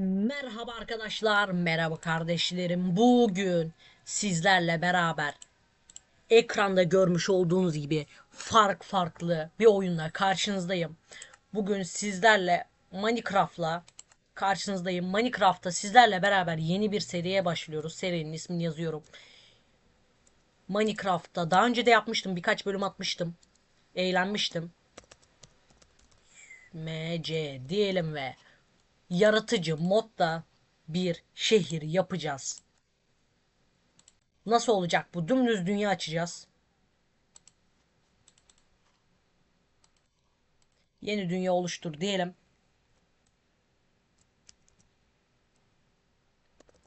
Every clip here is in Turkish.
Merhaba arkadaşlar, merhaba kardeşlerim. Bugün sizlerle beraber ekranda görmüş olduğunuz gibi fark farklı bir oyunla karşınızdayım. Bugün sizlerle Minecraft'la karşınızdayım. Minecraft'ta sizlerle beraber yeni bir seriye başlıyoruz. Serinin ismini yazıyorum. Minecraft'ta daha önce de yapmıştım. Birkaç bölüm atmıştım. Eğlenmiştim. MC diyelim ve yaratıcı modda bir şehir yapacağız. Nasıl olacak bu? Dümdüz dünya açacağız. Yeni dünya oluştur diyelim.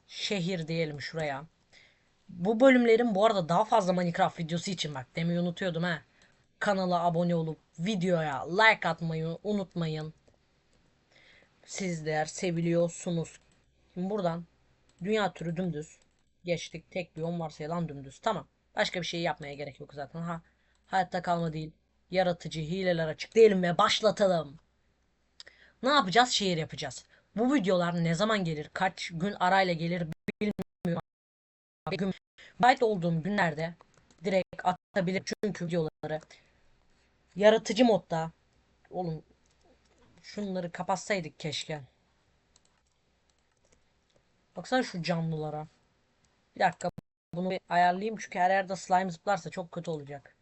Şehir diyelim şuraya. Bu bölümlerin bu arada daha fazla Minecraft videosu için bak demeyi unutuyordum ha. Kanala abone olup videoya like atmayı unutmayın. Sizler seviliyorsunuz. Şimdi buradan dünya türü dümdüz geçtik. Tek bir on varsayılan dümdüz. Tamam. Başka bir şey yapmaya gerek yok zaten. Ha, hayatta kalma değil. Yaratıcı hileler açık diyelim ve başlatalım. Ne yapacağız? Şehir yapacağız. Bu videolar ne zaman gelir? Kaç gün arayla gelir bilmiyorum. Gün müsait olduğum günlerde direkt atabilirim çünkü videoları yaratıcı modda oğlum Şunları kapatsaydık keşke. Baksana şu canlılara. Bir dakika bunu bir ayarlayayım çünkü her yerde slime zıplarsa çok kötü olacak.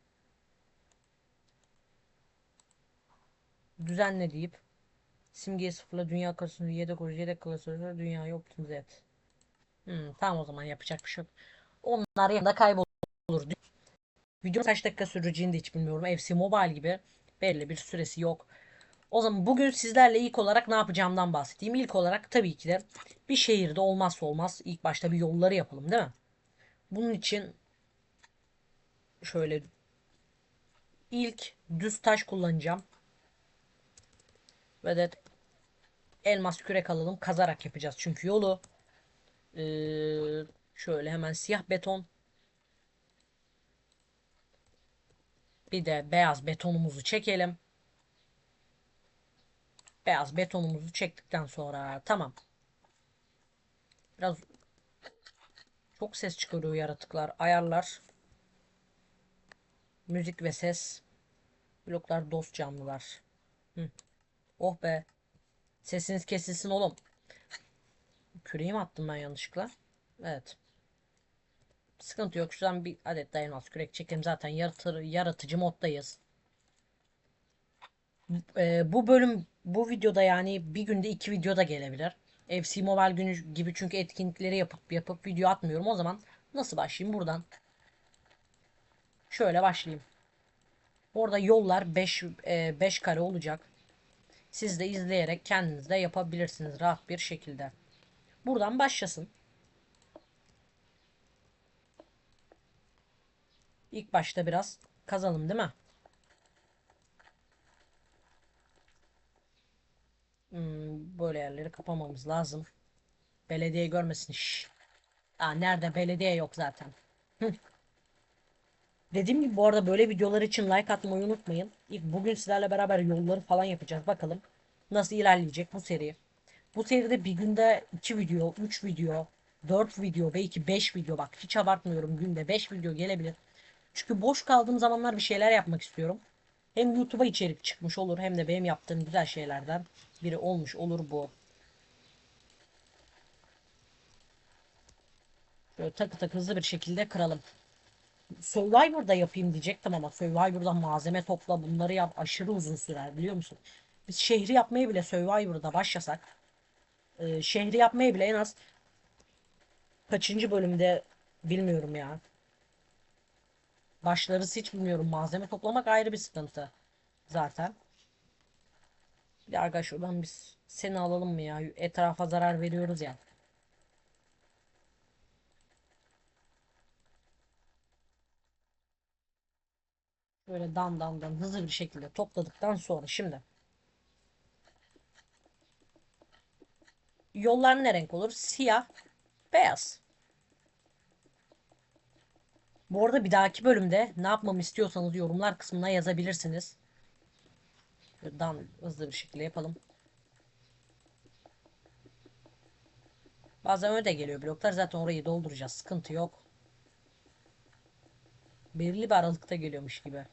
Düzenle deyip simgeyi sıfırla dünya klasörü yedek olur yedek klasörü dünyayı optimize et. Hmm, tamam o zaman yapacak bir şey yok. Onlar yanında kaybolur. Video kaç dakika süreceğini de hiç bilmiyorum. FC Mobile gibi belli bir süresi yok. O zaman bugün sizlerle ilk olarak ne yapacağımdan bahsedeyim. İlk olarak tabii ki de bir şehirde olmazsa olmaz ilk başta bir yolları yapalım değil mi? Bunun için şöyle ilk düz taş kullanacağım. Ve de elmas kürek alalım. Kazarak yapacağız. Çünkü yolu ee, şöyle hemen siyah beton bir de beyaz betonumuzu çekelim. Beyaz betonumuzu çektikten sonra tamam. Biraz çok ses çıkarıyor yaratıklar. Ayarlar. Müzik ve ses. Bloklar dost canlılar. Hı. Oh be. Sesiniz kesilsin oğlum. Küreği mi attım ben yanlışlıkla? Evet. Sıkıntı yok. Şuradan bir adet dayanmaz kürek çekelim. Zaten yaratır, yaratıcı moddayız. Ee, bu bölüm bu videoda yani bir günde iki video da gelebilir. FC Mobile günü gibi çünkü etkinlikleri yapıp yapıp video atmıyorum. O zaman nasıl başlayayım buradan? Şöyle başlayayım. Orada yollar 5 5 e, kare olacak. Siz de izleyerek kendiniz de yapabilirsiniz rahat bir şekilde. Buradan başlasın. İlk başta biraz kazalım değil mi? Hmm, böyle yerleri kapamamız lazım. Belediye görmesin. Şş. Aa, nerede? Belediye yok zaten. Dediğim gibi bu arada böyle videolar için like atmayı unutmayın. İlk bugün sizlerle beraber yolları falan yapacağız. Bakalım nasıl ilerleyecek bu seri. Bu seride bir günde 2 video, 3 video, 4 video belki 5 video bak hiç abartmıyorum günde 5 video gelebilir. Çünkü boş kaldığım zamanlar bir şeyler yapmak istiyorum. Hem YouTube'a içerik çıkmış olur hem de benim yaptığım güzel şeylerden biri olmuş olur bu. Böyle takı takı hızlı bir şekilde kıralım. Survivor'da yapayım diyecektim ama Survivor'da malzeme topla bunları yap aşırı uzun sürer biliyor musun? Biz şehri yapmaya bile Survivor'da başlasak e, şehri yapmaya bile en az kaçıncı bölümde bilmiyorum ya. Başlarız hiç bilmiyorum. Malzeme toplamak ayrı bir sıkıntı zaten. Bir arkadaş şuradan biz seni alalım mı ya? Etrafa zarar veriyoruz ya. Böyle dan dan dan hızlı bir şekilde topladıktan sonra şimdi yollar ne renk olur? Siyah, beyaz. Bu arada bir dahaki bölümde ne yapmamı istiyorsanız yorumlar kısmına yazabilirsiniz. Dan hızlı bir şekilde yapalım. Bazen öyle de geliyor bloklar. Zaten orayı dolduracağız. Sıkıntı yok. Belirli bir aralıkta geliyormuş gibi.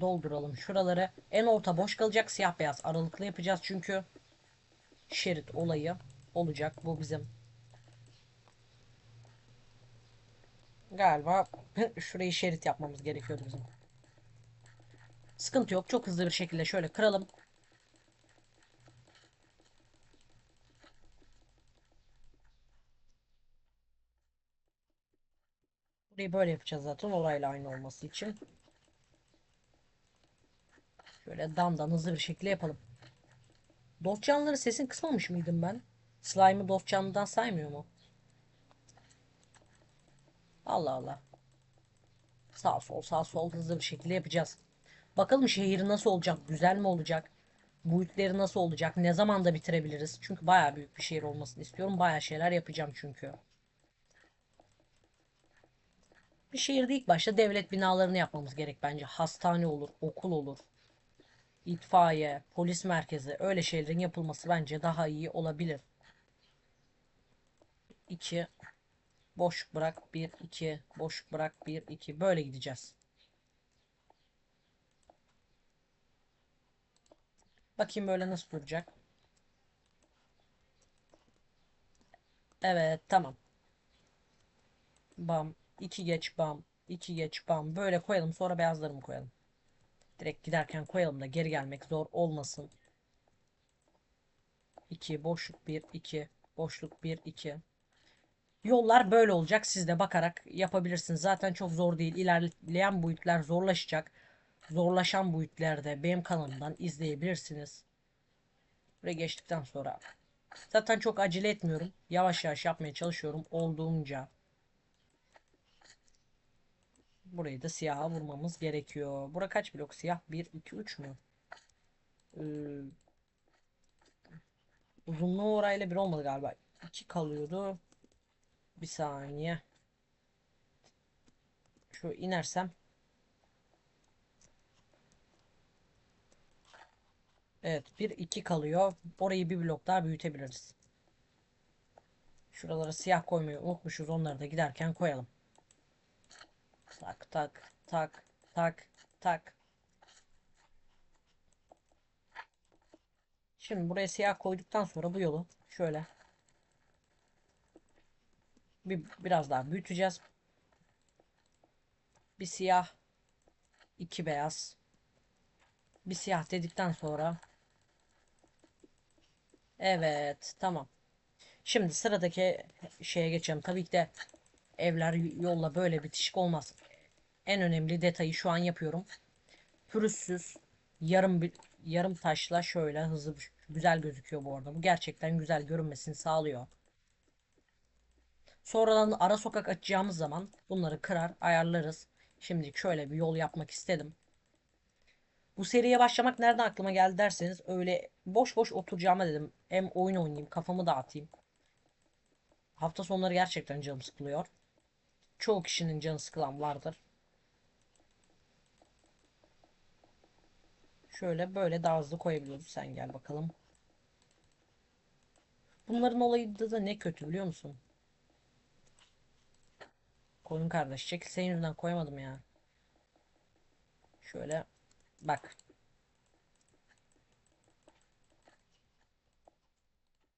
Dolduralım şuraları. En orta boş kalacak. Siyah beyaz aralıklı yapacağız çünkü şerit olayı olacak. Bu bizim galiba şurayı şerit yapmamız gerekiyordu bizim. Sıkıntı yok. Çok hızlı bir şekilde şöyle kıralım. Burayı böyle yapacağız zaten orayla aynı olması için. Şöyle damdan hızlı bir şekilde yapalım. Dost canlıları sesini kısmamış mıydım ben? Slime'ı dost canlıdan saymıyor mu? Allah Allah. Sağ sol sağ sol hızlı bir şekilde yapacağız. Bakalım şehir nasıl olacak? Güzel mi olacak? Boyutları nasıl olacak? Ne zaman da bitirebiliriz? Çünkü bayağı büyük bir şehir olmasını istiyorum. Bayağı şeyler yapacağım çünkü. Bir şehirde ilk başta devlet binalarını yapmamız gerek bence. Hastane olur, okul olur. İtfaiye, polis merkezi öyle şeylerin yapılması bence daha iyi olabilir. 2 boş bırak 1 2 boş bırak 1 2 böyle gideceğiz. Bakayım böyle nasıl duracak. Evet tamam. Bam 2 geç bam 2 geç bam böyle koyalım sonra beyazları mı koyalım? Direkt giderken koyalım da geri gelmek zor olmasın. 2 boşluk 1 2 boşluk 1 2 Yollar böyle olacak. Siz de bakarak yapabilirsiniz. Zaten çok zor değil. İlerleyen boyutlar zorlaşacak. Zorlaşan boyutlarda benim kanalımdan izleyebilirsiniz. Buraya geçtikten sonra zaten çok acele etmiyorum. Yavaş yavaş yapmaya çalışıyorum olduğunca. Burayı da siyaha vurmamız gerekiyor. Bura kaç blok siyah? 1, 2, 3 mü? Ee, uzunluğu orayla bir olmadı galiba. 2 kalıyordu. Bir saniye. Şu inersem. Evet 1 2 kalıyor. Orayı bir blok daha büyütebiliriz. Şuralara siyah koymayı unutmuşuz. Onları da giderken koyalım. Tak tak tak tak tak. Şimdi buraya siyah koyduktan sonra bu yolu şöyle bir biraz daha büyüteceğiz. Bir siyah, iki beyaz. Bir siyah dedikten sonra Evet, tamam. Şimdi sıradaki şeye geçelim. Tabii ki de evler yolla böyle bitişik olmaz. En önemli detayı şu an yapıyorum. Pürüzsüz yarım yarım taşla şöyle hızlı güzel gözüküyor bu arada. Bu gerçekten güzel görünmesini sağlıyor. Sonradan ara sokak açacağımız zaman bunları kırar ayarlarız. Şimdilik şöyle bir yol yapmak istedim. Bu seriye başlamak nereden aklıma geldi derseniz öyle boş boş oturacağıma dedim. Hem oyun oynayayım kafamı dağıtayım. Hafta sonları gerçekten canım sıkılıyor. Çoğu kişinin canı sıkılan vardır. Şöyle böyle daha hızlı koyabiliyoruz. Sen gel bakalım. Bunların olayı da ne kötü biliyor musun? Koyun kardeş. Çekil senin yüzünden koyamadım ya. Şöyle bak.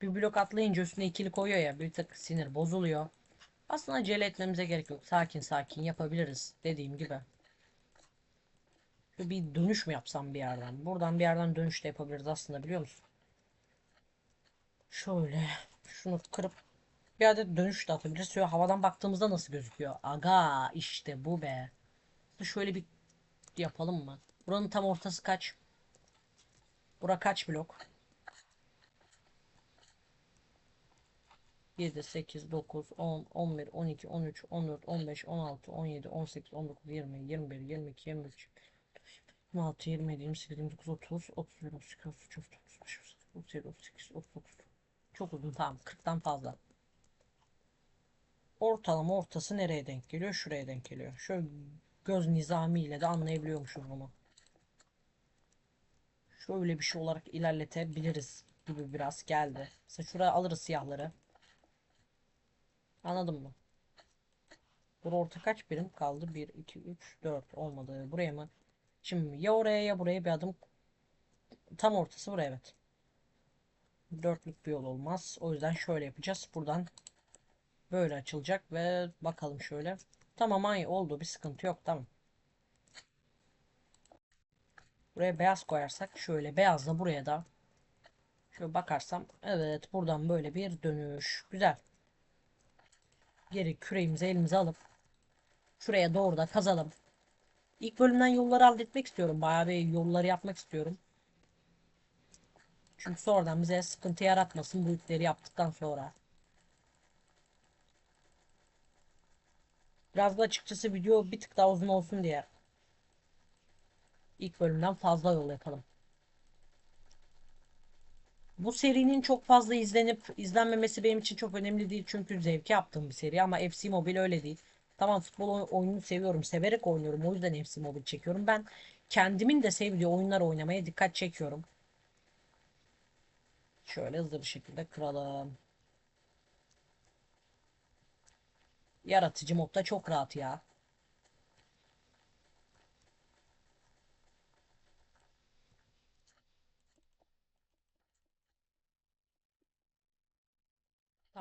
Bir blok atlayınca üstüne ikili koyuyor ya. Bir tık sinir bozuluyor. Aslında acele etmemize gerek yok. Sakin sakin yapabiliriz. Dediğim gibi. Bir dönüş mü yapsam bir yerden? Buradan bir yerden dönüş de yapabiliriz aslında biliyor musun? Şöyle şunu kırıp bir adet dönüş de atabiliriz. Şöyle havadan baktığımızda nasıl gözüküyor? Aga işte bu be. Şöyle bir yapalım mı? Buranın tam ortası kaç? Bura kaç blok? 7, 8, 9, 10, 11, 12, 13, 14, 15, 16, 17, 18, 19, 20, 21, 22, 23, 26, 27, 28, 29, 30, 31, 32, 33, 34, 35, 37, 38, 39. Çok uzun tamam 40'tan fazla. Ortalama ortası nereye denk geliyor? Şuraya denk geliyor. Şöyle göz nizami ile de anlayabiliyormuşuz bunu. şöyle bir şey olarak ilerletebiliriz gibi biraz geldi. Mesela şuraya alırız siyahları. Anladın mı? Bura orta kaç birim kaldı? 1, 2, 3, 4 olmadı. Buraya mı? Şimdi ya oraya ya buraya bir adım. Tam ortası buraya evet. Dörtlük bir yol olmaz. O yüzden şöyle yapacağız. Buradan böyle açılacak ve bakalım şöyle. Tamam aynı oldu. Bir sıkıntı yok. Tamam. Buraya beyaz koyarsak şöyle beyazla buraya da şöyle bakarsam evet buradan böyle bir dönüş. Güzel. Geri küreğimizi elimize alıp şuraya doğru da kazalım. İlk bölümden yolları halletmek istiyorum. Bayağı bir yolları yapmak istiyorum. Çünkü sonradan bize sıkıntı yaratmasın bu yükleri yaptıktan sonra. Biraz da açıkçası video bir tık daha uzun olsun diye ilk bölümden fazla yol yapalım. Bu serinin çok fazla izlenip izlenmemesi benim için çok önemli değil çünkü zevki yaptığım bir seri ama FC Mobile öyle değil. Tamam futbol oy- oyununu seviyorum, severek oynuyorum. O yüzden FC Mobile çekiyorum. Ben kendimin de sevdiği oyunlar oynamaya dikkat çekiyorum. Şöyle hızlı bir şekilde kıralım. Yaratıcı modda çok rahat ya.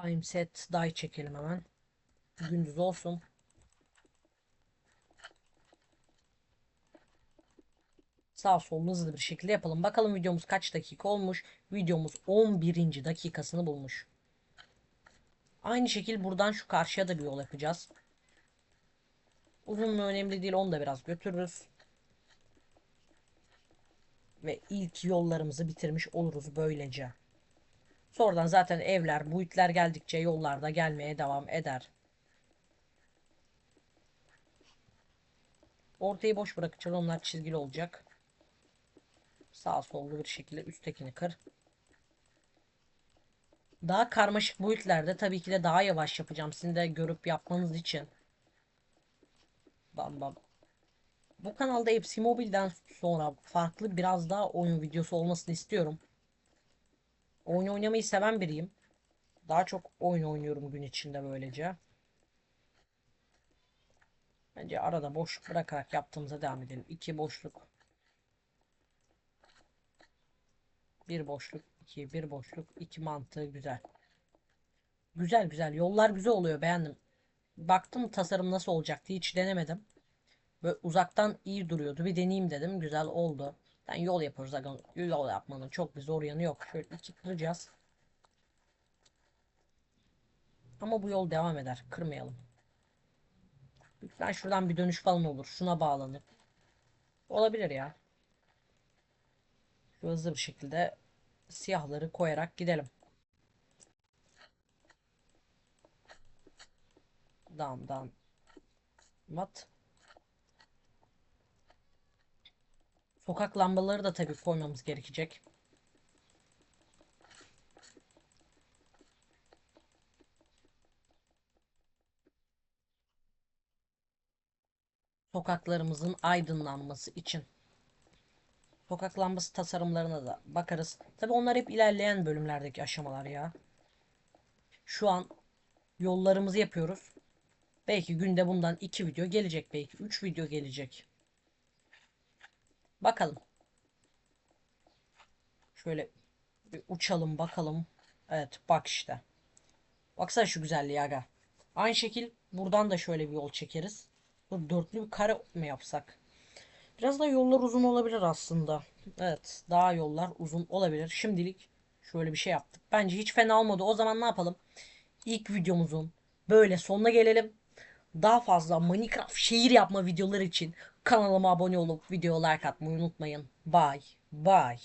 Time set die çekelim hemen. Gündüz olsun. Sağ sol hızlı bir şekilde yapalım. Bakalım videomuz kaç dakika olmuş. Videomuz 11. dakikasını bulmuş. Aynı şekil buradan şu karşıya da bir yol yapacağız. Uzun mu önemli değil onu da biraz götürürüz. Ve ilk yollarımızı bitirmiş oluruz böylece. Sonradan zaten evler, boyutlar geldikçe yollar da gelmeye devam eder. Ortayı boş bırakacağız. Onlar çizgili olacak. Sağ sollu bir şekilde üsttekini kır. Daha karmaşık boyutlarda tabii ki de daha yavaş yapacağım. Sizin de görüp yapmanız için. Bam bam. Bu kanalda FC Mobile'den sonra farklı biraz daha oyun videosu olmasını istiyorum. Oyun oynamayı seven biriyim. Daha çok oyun oynuyorum gün içinde böylece. Bence arada boşluk bırakarak yaptığımıza devam edelim. İki boşluk. Bir boşluk, iki, bir boşluk, iki mantığı güzel. Güzel güzel. Yollar güzel oluyor. Beğendim. Baktım tasarım nasıl olacaktı. Hiç denemedim. Böyle uzaktan iyi duruyordu. Bir deneyeyim dedim. Güzel oldu. Yani yol yapıyoruz. Zaten yol yapmanın çok bir zor yanı yok. Şöyle iki kıracağız. Ama bu yol devam eder. Kırmayalım. Lütfen şuradan bir dönüş falan olur. Şuna bağlanıp. Olabilir ya. Şu hızlı bir şekilde siyahları koyarak gidelim. Dam dam. Mat. Sokak lambaları da tabii koymamız gerekecek. Sokaklarımızın aydınlanması için. Sokak lambası tasarımlarına da bakarız. Tabii onlar hep ilerleyen bölümlerdeki aşamalar ya. Şu an yollarımızı yapıyoruz. Belki günde bundan 2 video gelecek belki 3 video gelecek. Bakalım. Şöyle bir uçalım bakalım. Evet bak işte. Baksana şu güzelliği aga. Aynı şekil buradan da şöyle bir yol çekeriz. Dur, dörtlü bir kare mi yapsak? Biraz da yollar uzun olabilir aslında. Evet daha yollar uzun olabilir. Şimdilik şöyle bir şey yaptık. Bence hiç fena olmadı. O zaman ne yapalım? İlk videomuzun böyle sonuna gelelim. Daha fazla Minecraft şehir yapma videoları için kanalıma abone olup video like atmayı unutmayın. Bye bye.